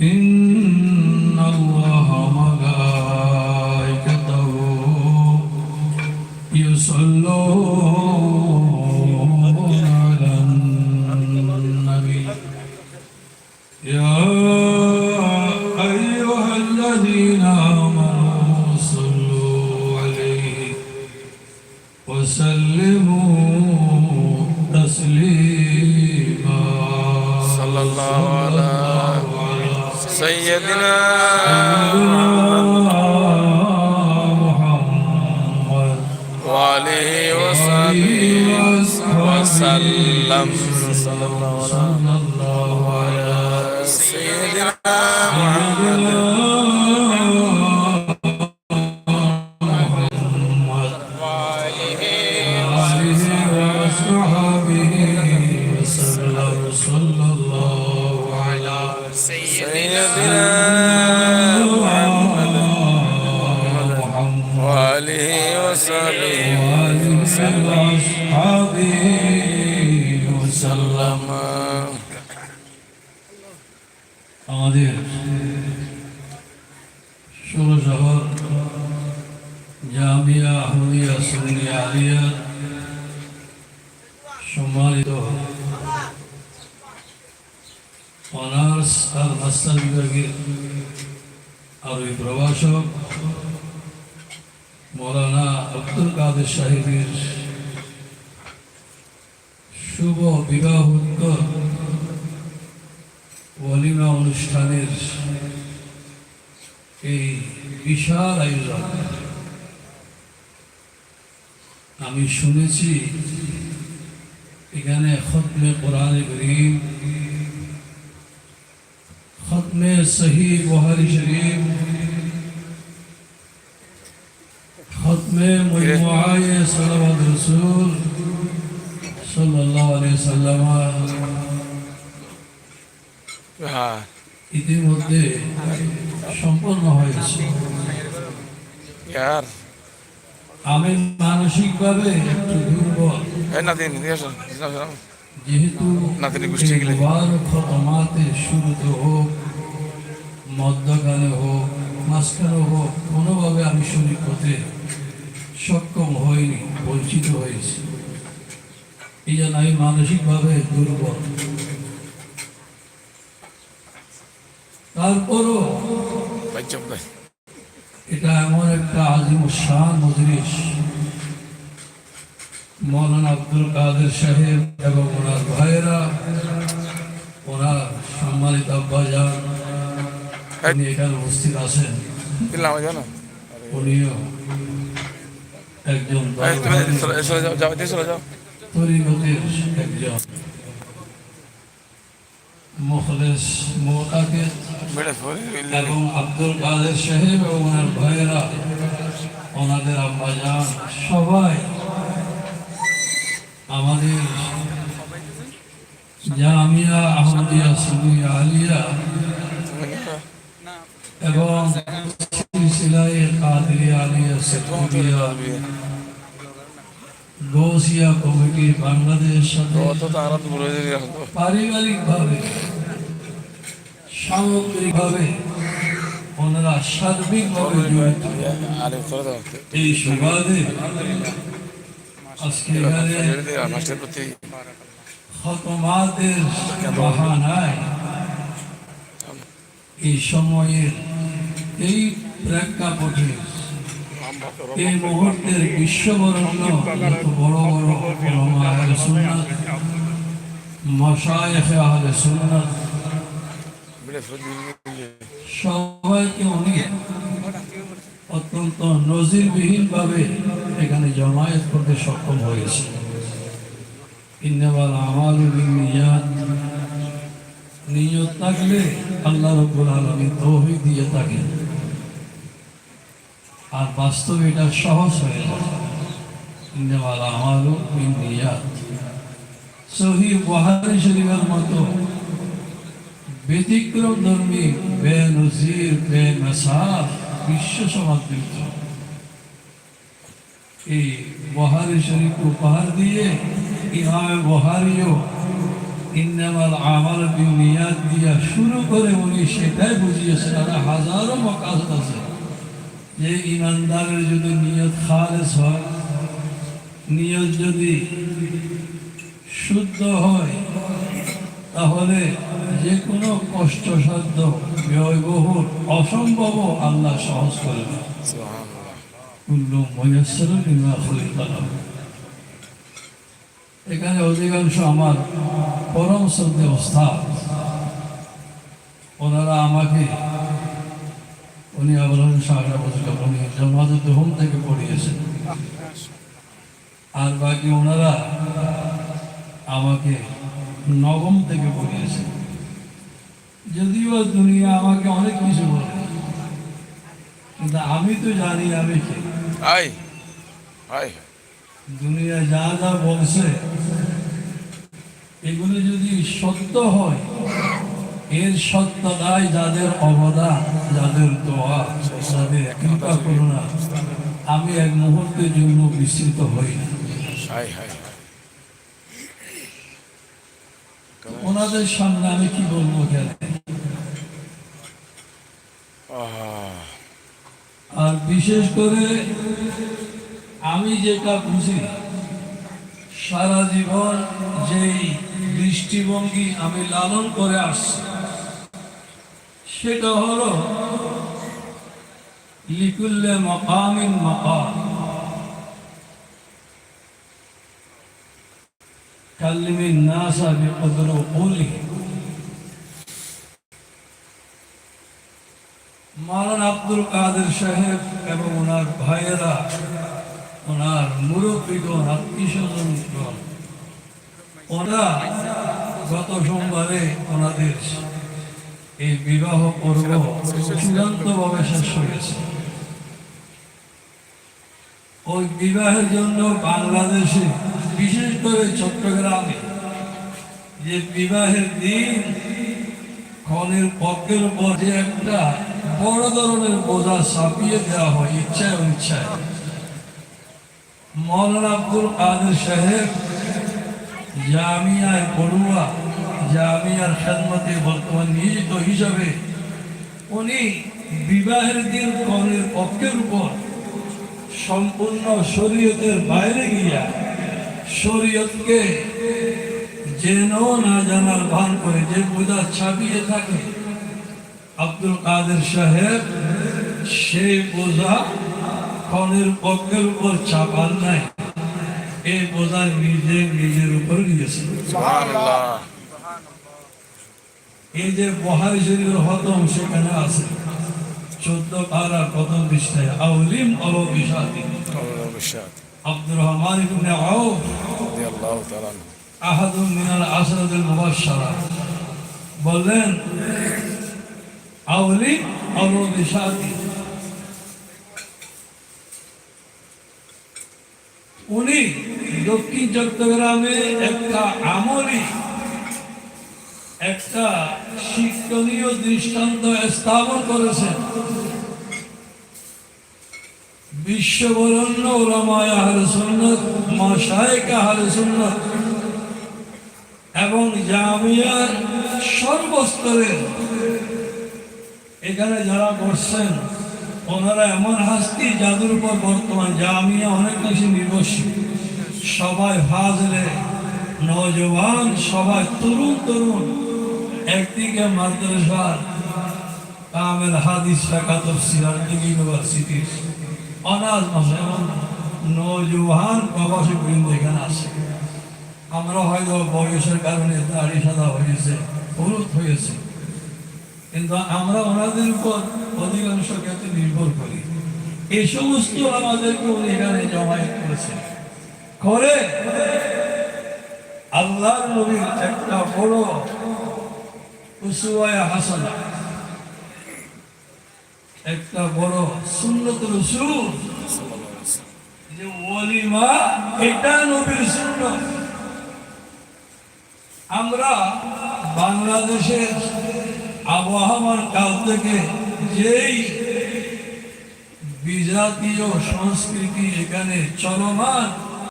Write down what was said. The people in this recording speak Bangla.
إن وسلم صلى الله على سيدنا محمد وآله وصحبه وسلم. আমাদের ষোলো শহর, জামিয়া আহমদিয়া সুন্নিয়া আলিয়া সম্মানিত অনার্স আর মাস্টার বিভাগের আরবি প্রভাষক মৌলানা আব্দুল কাদের সাহেবের শুভ বিবাহ ওয়ালিমা অনুষ্ঠানের এই বিশাল আয়োজন আমি শুনেছি এখানে খতমে কোরআনে করিম খতমে সহি বহারি শরীফ খতমে মজমুআয়ে সালাওয়াত রাসূল সাল্লাল্লাহু আলাইহি সাল্লাম হ্যাঁ ইতিমধ্যে সম্পন্ন হয়েছে। আমি মানসিকভাবে একটু দুর্বল। যেহেতু। মুবারক শুরুতে হোক মধ্যখানে হোক মাঝখানে হোক কোনোভাবে আমি শরীর হতে সক্ষম হইনি বঞ্চিত হয়েছি। এই জন্য আমি মানসিকভাবে দুর্বল। তারপরও এটা এমন একটা আজিম শান মজলিস। মৌলানা আব্দুল কাদের সাহেব এবং ওনার ভাইয়েরা ওনার সম্মানিত আব্বাজান উনি এখানে উপস্থিত আছেন। উনিও একজন তরিগতের একজন। মুখলেস মোতাকে এবং আব্দুল কাদের সাহেব এবং ওনার ভাইয়েরা, ওনাদের আব্বাজান সবাই আমাদের জামিয়া আহমদিয়া সুনিয়া আলিয়া এবং সিলসিলায়ে কাদরিয়া আলিয়া সেকুরিয়া গৌসিয়া কমিটি বাংলাদেশ সাথে পারিবারিকভাবে সামগ্রিকভাবে ওনারা সার্বিকভাবে জড়িত। এই সুবাদে আজকে এখানে খতমাতের বাহানায় এই সময়ের এই প্রেক্ষাপটে এই মুহূর্তের বিশ্ববরণ্য বড় বড় সবাইকে উনি অত্যন্ত নজিরবিহীনভাবে এখানে জমায়েত করতে সক্ষম হয়েছে। ইন্নামাল আমাল নিয়াত থাকলে আল্লাহ রব্বুল আলমী তৌফিক দিয়ে থাকেন। আর বাস্তবে এটা সহজ হয়ে যায়। নিয়াত সহি বুহারি শরীফের মতো। ব্যতিক্রম ধর্মী বেনজির বেনসার বিশ্ব সমাদৃত। এই বহারি শরীফ উপহার দিয়ে ইমামে বহারিও ইন্নামাল আমাল বিনিয়াত দিয়া শুরু করে উনি সেটাই বুঝিয়েছেন। আর হাজারো মকাসদ আছে। যে ইমানদারের যদি নিয়ত খালেস হয় নিয়ত যদি শুদ্ধ হয় তাহলে যে কোনো কষ্টসাধ্য ব্যয়বহুল অসম্ভব আল্লাহ সহজ করে। এখানে অধিকাংশ আমার পরম শ্রদ্ধে ওস্তাদ ওনারা আমাকে উনি আবরণ সাগরা বসে উনি জন্মাদুদ্দ হোম থেকে পড়িয়েছেন। আর বাকি ওনারা আমাকে নবম থেকে পড়িয়েছেন। যদিও দুনিয়া আমাকে অনেক কিছু বলে কিন্তু আমি তো জানি আমি কে। দুনিয়া যা যা বলছে এগুলো যদি সত্য হয় এর সত্যতাই যাদের অবদান যাদের দোয়া যাদের কৃপা করুণা। আমি এক মুহূর্তের জন্য বিস্মিত হই না। ওনাদের সামনে আমি কি বলব কেন আর বিশেষ করে আমি যেটা বুঝি সারা জীবন যেই দৃষ্টিভঙ্গি আমি লালন করে আসছি সেটা হলো লিকুল্লে মকামিন মকাম। কাল্লিমিন নাসা আব্দুল কাদের সাহেব এবং ওনার ভাইয়েরা, ওনার মুরব্বীগণ আত্মীয় স্বজনগণ ওরা গত সোমবারে ওনাদের এই বিবাহ পর্ব চূড়ান্তভাবে শেষ হয়েছে ওই বিবাহের জন্য বাংলাদেশে বিশেষ করে চট্টগ্রামে যে বিবাহের দিন কনের পক্ষের উপর যে একটা বড় ধরনের বোঝা চাপিয়ে দেওয়া হয় ইচ্ছায়। অনিচ্ছায় মৌলানা আব্দুল কাদের সাহেব জামিয়ায় পড়ুয়া জামিয়ার খেদমতে বর্তমান নিয়োজিত হিসাবে উনি বিবাহের দিন কনের পক্ষের উপর সম্পূর্ণ শরীয়তের বাইরে গিয়া শরীয়তকে যেন না জানার ভান করে, যে বোঝা ছাপিয়ে থাকে আব্দুল কাদের সাহেব সেই বোঝা কনের পক্ষের উপর চাপান নাই। এই বোঝা নিজে নিজের উপর সুবহানাল্লাহ। এই যে বহারি শরীরের হতম সেখানে আছে। চোদ্দ পারা প্রথম পৃষ্ঠায় আউলিম অল বিষাদি। আব্দুর রহমান ইবনে আউফ রাদিয়াল্লাহু তাআলা আনহু। মিনাল মুবাশশারা। বললেন আউলি অল বিষাদি। উনি দক্ষিণ চট্টগ্রামে একটা আমলি একটা শিক্ষণীয় দৃষ্টান্ত স্থাপন করেছেন বিশ্ববরণ্য ওলামায় আহলে সুন্নত মাশায়েক আহলে সুন্নত এবং জামিয়ার সর্বস্তরের এখানে যারা করছেন ওনারা এমন হাস্তি যাদের উপর বর্তমান জামিয়া অনেক বেশি নির্ভরশীল। সবাই ফাজলে নজওয়ান সবাই তরুণ তরুণ একদিকে মাদ্রাসার কামেল হাদিস শাখা তফসিলার দিকে ইউনিভার্সিটির অনার্স মাসে এবং নজওয়ান প্রবাসী বৃন্দ এখানে আছে আমরা হয়তো বয়সের কারণে দাড়ি সাদা হয়েছে, হলুদ হয়েছে। কিন্তু আমরা ওনাদের উপর অধিকাংশ ক্ষেত্রে নির্ভর করি। এই সমস্ত আমাদেরকে উনি এখানে জমায়েত করেছেন। করে? আল্লাহ নবীর একটা বড় উসুয়ায় হাসানা। একটা বড় সুন্নত রসুল যে ওলিমা এটা নবীর সুন্নত। আমরা বাংলাদেশের আবহাওয়ার কাল থেকে যেই বিজাতীয় সংস্কৃতি এখানে চলমান